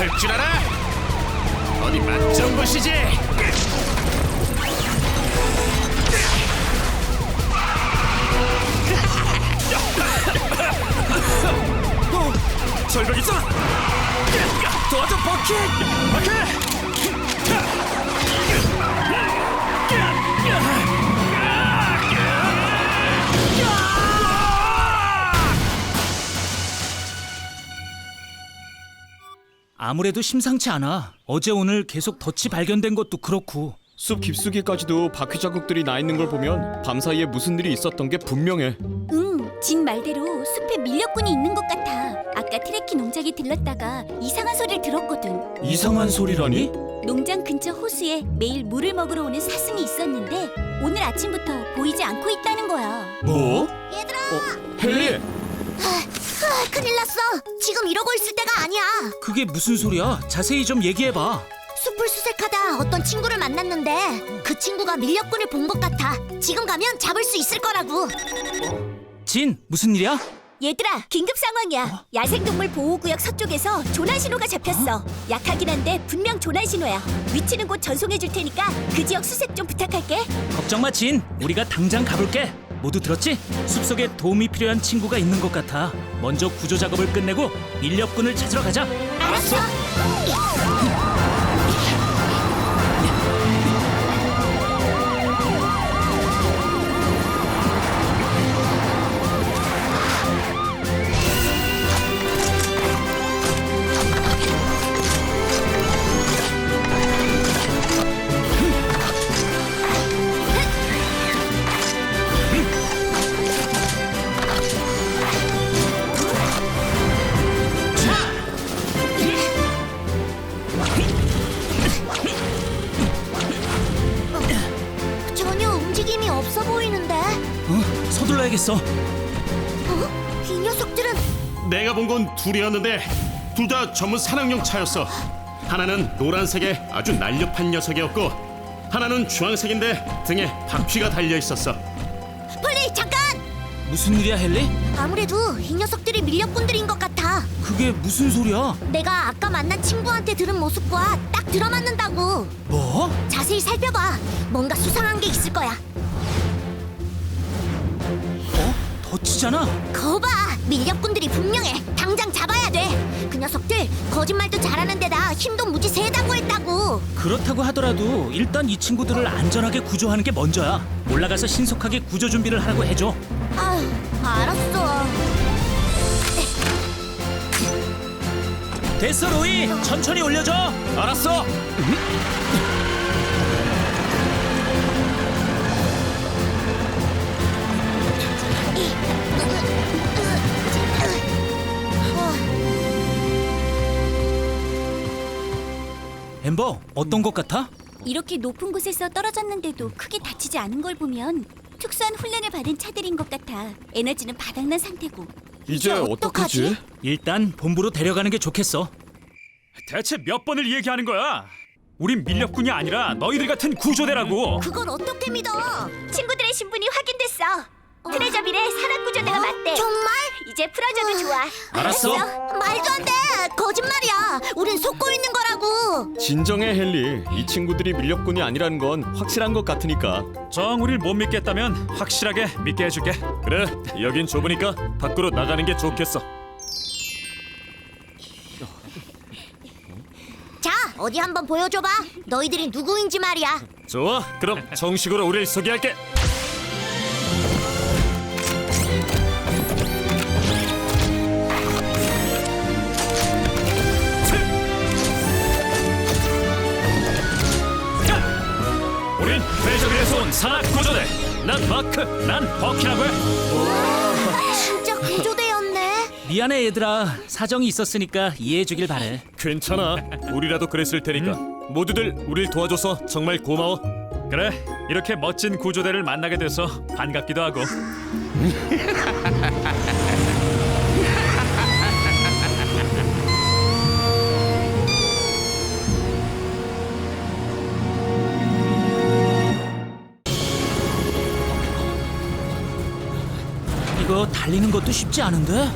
할 줄 알아? 어디 맛좀 보시지. 어, 절벽 있어. 도와줘 버킷. 아무래도 심상치 않아. 어제 오늘 계속 덫이 발견된 것도 그렇고. 숲 깊숙이까지도 바퀴 자국들이 나 있는 걸 보면 밤사이에 무슨 일이 있었던 게 분명해. 응, 진 말대로 숲에 밀렵꾼이 있는 것 같아. 아까 트레키 농장에 들렀다가 이상한 소리를 들었거든. 이상한 소리라니? 농장 근처 호수에 매일 물을 먹으러 오는 사슴이 있었는데 오늘 아침부터 보이지 않고 있다는 거야. 뭐? 얘들아, 헨리, 아, 큰일 났어. 지금 이러고 있을 때가 아니야. 그게 무슨 소리야? 자세히 좀 얘기해봐. 숲을 수색하다 어떤 친구를 만났는데 그 친구가 밀렵꾼을 본 것 같아. 지금 가면 잡을 수 있을 거라고. 진, 무슨 일이야? 얘들아, 긴급 상황이야. 야생동물 보호구역 서쪽에서 조난 신호가 잡혔어. 약하긴 한데 분명 조난 신호야. 위치는 곧 전송해 줄 테니까 그 지역 수색 좀 부탁할게. 걱정 마, 진. 우리가 당장 가볼게. 모두 들었지? 숲속에 도움이 필요한 친구가 있는 것 같아. 먼저 구조 작업을 끝내고 밀렵꾼을 찾으러 가자. 알았어. 어. 어? 이 녀석들은 내가 본 건 둘이었는데 둘 다 전문 산악용 차였어. 하나는 노란색의 아주 날렵한 녀석이었고 하나는 주황색인데 등에 바퀴가 달려 있었어. 폴리 잠깐. 무슨 일이야, 헨리? 아무래도 이 녀석들이 밀렵꾼들인 것 같아. 그게 무슨 소리야? 내가 아까 만난 친구한테 들은 모습과 딱 들어맞는다고. 뭐? 자세히 살펴봐. 뭔가 수상한 게 있을 거야. 어? 덫이잖아. 거봐, 밀렵꾼들이 분명해. 당장 잡아야 돼. 그 녀석들 거짓말도 잘하는 데다 힘도 무지 세다고 했다고. 그렇다고 하더라도 일단 이 친구들을 안전하게 구조하는 게 먼저야. 올라가서 신속하게 구조 준비를 하라고 해줘. 아휴, 알았어. 됐어, 로이. 천천히 올려줘. 알았어. 어떤 것 같아? 이렇게 높은 곳에서 떨어졌는데도 크게 다치지 않은 걸 보면 특수한 훈련을 받은 차들인 것 같아. 에너지는 바닥난 상태고. 이제 어떡하지? 일단 본부로 데려가는 게 좋겠어. 대체 몇 번을 얘기하는 거야? 우린 밀렵꾼이 아니라 너희들 같은 구조대라고. 그걸 어떻게 믿어? 친구들의 신분이 확인됐어. 트레저빌의 산악구조대가 맞대. 정말? 이제 풀어줘도 좋아. 알았어. 말도 안 돼. 거짓말이야. 우린 속고 있는 거라고. 진정해 헨리. 이 친구들이 밀렵꾼이 아니라는 건 확실한 것 같으니까. 정 우릴 못 믿겠다면 확실하게 믿게 해줄게. 그래 여긴 좁으니까 밖으로 나가는 게 좋겠어. 자, 어디 한번 보여줘봐. 너희들이 누구인지 말이야. 좋아 그럼 정식으로 우리를 소개할게. 트레저빌에서 온 산악 구조대. 난 마크, 난 버키라고 해. 진짜 구조대였네. 미안해 얘들아. 사정이 있었으니까 이해해주길 바래. 괜찮아 우리라도 그랬을 테니까 모두들 우릴 도와줘서 정말 고마워. 그래, 이렇게 멋진 구조대를 만나게 돼서 반갑기도 하고. 달리는 것도 쉽지 않은데?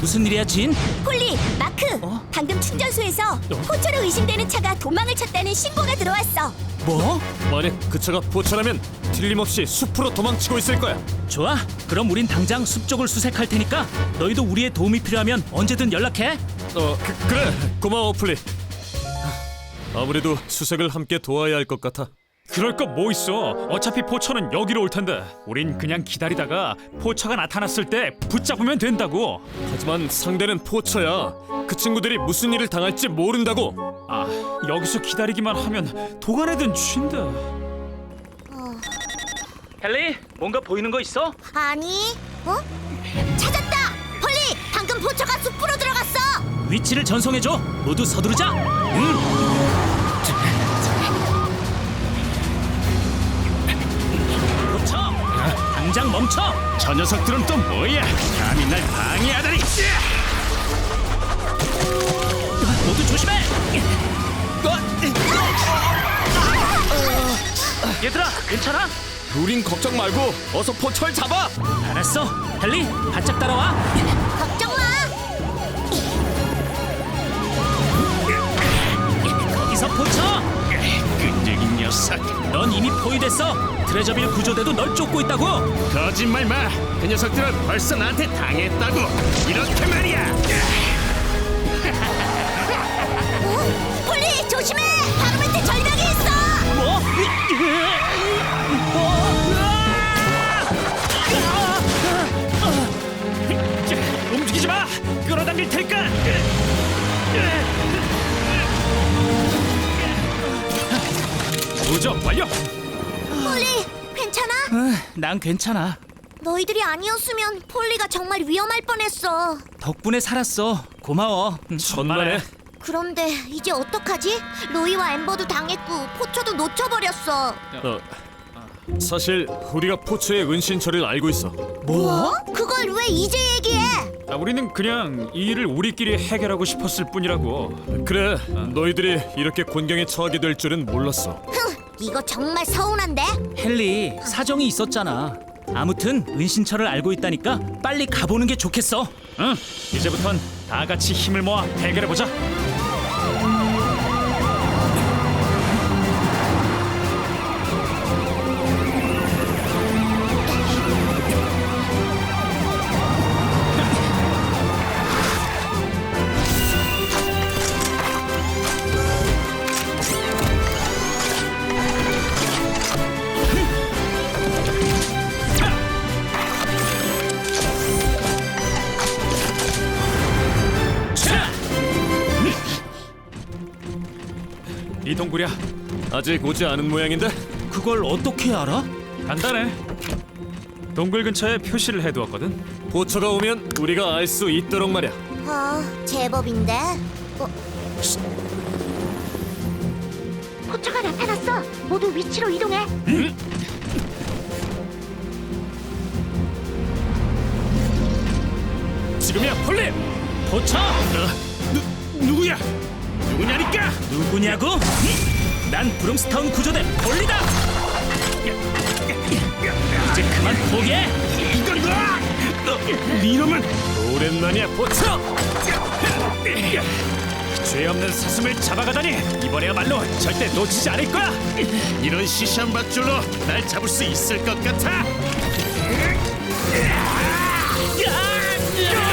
무슨 일이야, 진? 폴리, 마크, 방금 충전소에서 포처로 의심되는 차가 도망을 쳤다는 신고가 들어왔어. 뭐? 만약 그 차가 포차라면 틀림없이 숲으로 도망치고 있을 거야. 좋아. 그럼 우린 당장 숲 쪽을 수색할 테니까 너희도 우리의 도움이 필요하면 언제든 연락해. 어, 그, 그래. 고마워, 플리. 아무래도 수색을 함께 도와야 할 것 같아. 그럴 거 뭐 있어? 어차피 포처는 여기로 올 텐데. 우린 그냥 기다리다가 포처가 나타났을 때 붙잡으면 된다고. 하지만 상대는 포처야. 그 친구들이 무슨 일을 당할지 모른다고. 아, 여기서 기다리기만 하면 도가내든 쥔다. 헨리, 뭔가 보이는 거 있어? 아니, 어? 찾았다! 폴리, 방금 포처가 숲으로 들어갔어! 위치를 전송해줘. 모두 서두르자. 응. 당장 멈춰. 저 녀석들은 또 뭐야? 감히 날 방해하다니! 모두 조심해. 얘들아, 괜찮아? 우린 걱정 말고 어서 포처를 잡아. 알았어. 헨리, 바짝 따라와. 걱정 마! 거기서 포쳐. 녀석! 넌 이미 포위됐어. 트레저빌 구조대도 널 쫓고 있다고. 거짓말 마! 그 녀석들은 벌써 나한테 당했다고! 이렇게 말이야! 어? 폴리, 조심해! 바로 밑에 절벽이 있어! 뭐? 자, 움직이지 마. 끌어당길 테니까. 도저 완료. 폴리, 괜찮아? 난 괜찮아. 너희들이 아니었으면 폴리가 정말 위험할 뻔했어. 덕분에 살았어. 고마워. 천만에. 그런데 이제 어떡하지? 로이와 엠버도 당했고 포처도 놓쳐버렸어. 어, 사실 우리가 포처의 은신처를 알고 있어. 뭐? 그걸 왜 이제 얘기해? 아, 우리는 그냥 이 일을 우리끼리 해결하고 싶었을 뿐이라고. 그래, 너희들이 이렇게 곤경에 처하게 될 줄은 몰랐어. 흥, 이거 정말 서운한데? 헨리, 사정이 있었잖아. 아무튼 은신처를 알고 있다니까 빨리 가보는 게 좋겠어. 응. 이제부턴 다 같이 힘을 모아 해결해 보자. 동굴이야. 아직 오지 않은 모양인데 그걸 어떻게 알아? 간단해. 동굴 근처에 표시를 해두었거든. 포처가 오면 우리가 알 수 있도록 말이야. 아, 제법인데. 어, 쉿. 포처가 나타났어. 모두 위치로 이동해. 지금이야, 폴리. 포쳐! 누, 누구야? 누구냐니까? 누구냐고? 난 브rum스타운 구조대 볼리다. 이제 그만 포기해. 이걸 봐! 너, 이놈은 오랜만이야, 포처. 죄 없는 사슴을 잡아가다니 이번에야말로 절대 놓치지 않을 거야. 이런 시시한 밧줄로 날 잡을 수 있을 것 같아? 얘들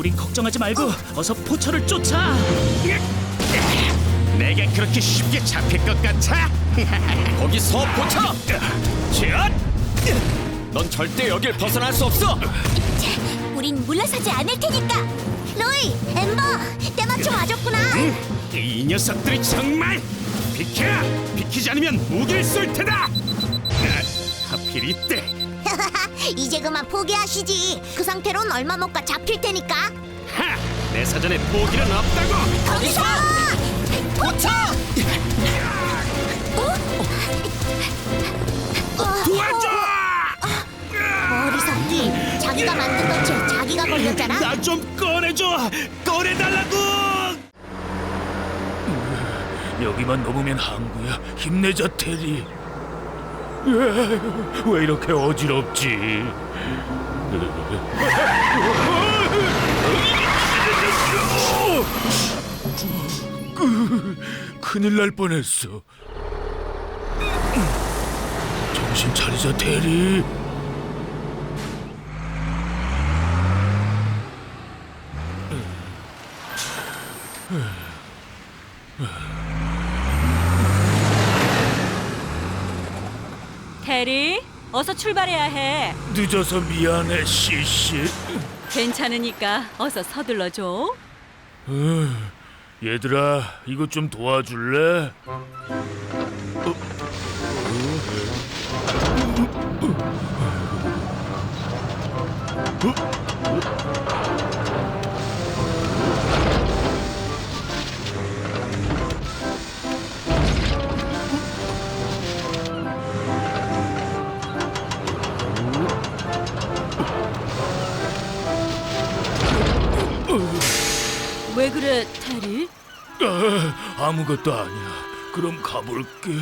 우린 걱정하지 말고 어서 포처를 쫓아. 내가 그렇게 쉽게 잡힐 것 같아? 거기서 포처. 얏! 넌 절대 여길 벗어날 수 없어. 우린 물러서지 않을 테니까. 로이, 엠버, 때마침 와줬구나. 이 녀석들이 정말 비켜! 비키지 않으면 무기를 쏠 테다! 아, 하필 이때 이제 그만 포기하시지. 그 상태론 얼마 못 가 잡힐 테니까. 하! 내 사전에 포기는 없다고! 거기서! 포처! 어? 도와줘! 어리석기. 자기가 만든 것에 자기가 걸렸잖아. 나 좀 꺼내줘! 꺼내달라고! 여기만 넘으면 항구야. 힘내자 테리. 왜 이렇게 어지럽지? 큰일 날 뻔했어. 정신 차리자, 대리. 테리, 어서 출발해야 해. 늦어서 미안해, 씨씨. 괜찮으니까 어서 서둘러 줘. 얘들아, 이거 좀 도와줄래? 왜 그래, 테리? 아, 아무것도 아니야. 그럼 가볼게.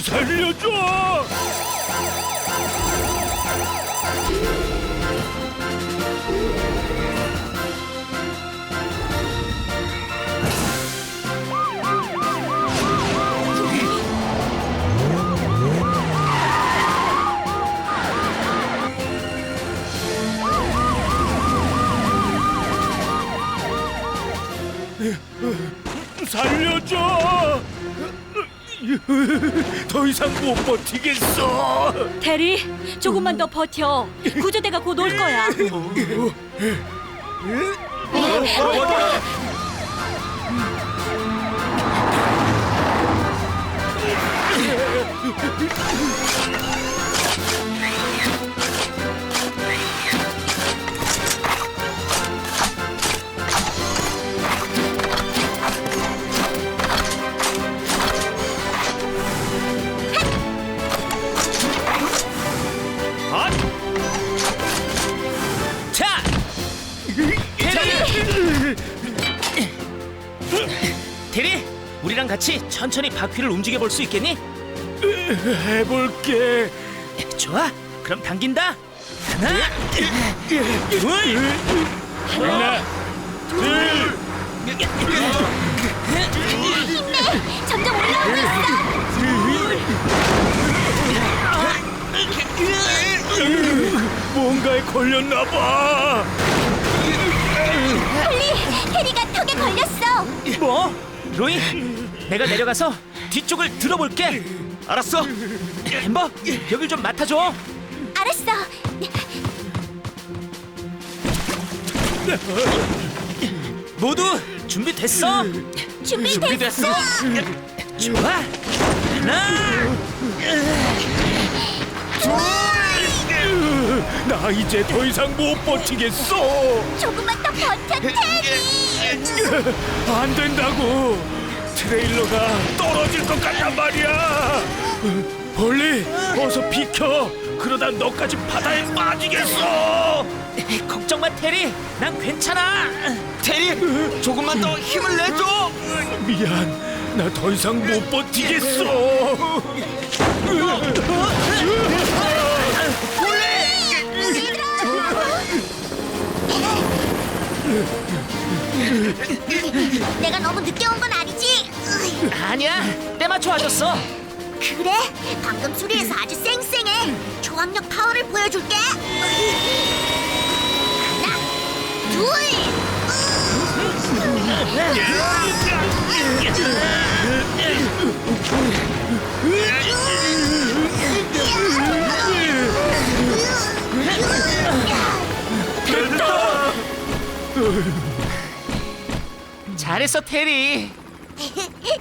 살려줘! 살려줘! 더 이상 못 버티겠어. 테리, 조금만 더 버텨. 구조대가 곧 올 거야. 같이 천천히 바퀴를 움직여 볼 수 있겠니? 해볼게. 좋아. 그럼 당긴다. 하나, 둘, 하나, 점점 올라오고 있어. 뭔가에 걸렸나 봐. 폴리, 테리가 턱에 걸렸어. 뭐? 로이, 내가 내려가서 뒤쪽을 들어볼게. 알았어. 햄버, 여길 좀 맡아줘. 알았어. 모두 준비됐어? 준비됐어. 좋아. 하나, 나 이제 더 이상 못 버티겠어. 조금만 더 버텨, 테리. 안 된다고. 트레일러가 떨어질 것 같단 말이야. 벌리, 어서 비켜. 그러다 너까지 바다에 빠지겠어. 걱정 마, 테리. 난 괜찮아. 테리, 조금만 더 힘을 내줘. 미안. 나 더 이상 못 버티겠어. 내가 너무 늦게 온 건 아니지? 아니야, 때 맞춰 와줬어. 그래? 방금 수리에서 아주 쌩쌩해. 초압력 파워를 보여줄게. 하나, 둘. 잘했어, 테리.